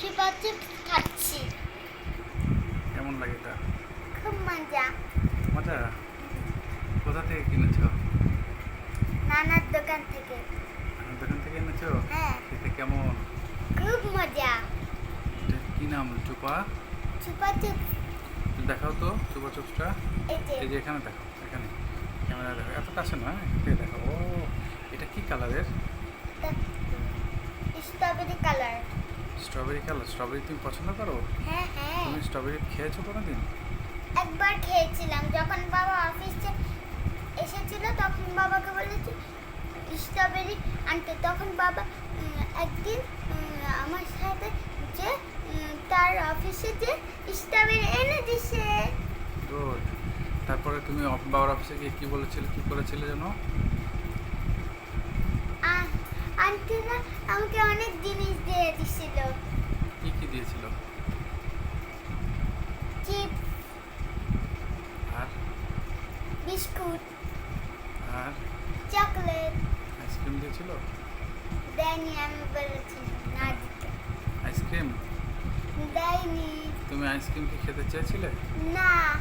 Chupa chips খাচ্ছি কেমন লাগে এটা? খুব মজা। মজা? কোথা থেকে কিনেছো? নানার দোকান থেকে। আমার দোকান থেকে এনেছো? হ্যাঁ। খেতে কেমন? খুব মজা। এটা কি নাম? চুপা? চুপা চিপস দেখাও তো চুপা চুপসটা এই যে এখানে দেখো এখানে। ক্যামেরা দেখো এত কাছে না? একটু দেখো ও এটা কি কালারের strawberry colour strawberry colour strawberry তুমি পছন্দ করো? হ্যাঁ হ্যাঁ। তুমি স্ট্রবেরি খেয়েছো কোনোদিন? একবার খেয়েছিলাম। যখন বাবা অফিসে এসেছিল তখন বাবাকে বলেছি স্ট্রবেরি আনতে। তখন বাবা একদিন আমার সাথে যে তার অফিসে যে স্ট্রবেরি এনে দিছে। গুড তারপরে তুমি বাবার অফিসে গিয়ে কি বলেছিলে কি করেছিলে যেন? আ- আন্টিরা আমাকে অনেক জিনিস দিয়ে দিছিল। কি কি দিয়েছিল? চিপস। আর? বিস্কুট। আর? চকলেট। আইসক্রিম দিয়েছিল? দেয়নি আমি বলেছি না দিতে। আইসক্রিম? দেয়নি। তুমি আইসক্রিম কি খেতে চেয়েছিলে? না।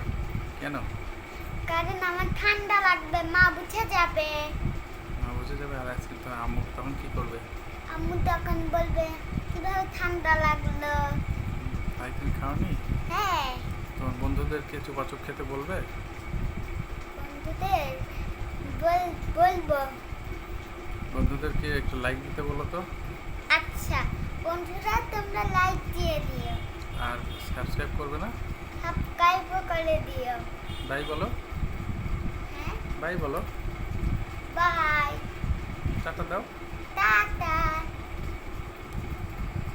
কেন? কারণ আমার ঠান্ডা লাগবে মা বুঝে যাবে। মা বুঝে যাবে আর আইসক্রিম তো আম্মু তখন কি করবে? আম্মু তখন বলবে কীভাবে ঠান্ডা লাগল? তাই তুমি খাওনি? হ্যাঁ। তোমার বন্ধুদেরকে চুপাচুপ খেতে বলবে? বন্ধুদের বল বলব। বন্ধুদেরকে একটু লাইক দিতে বলো তো। আচ্ছা বন্ধুরা তোমরা লাইক দিয়ে দিও। আর সাবস্ক্রাইব করবে না? সাবস্ক্রাইবও করে দিও। বাই বলো। হ্যাঁ। বাই বলো। By Catadão?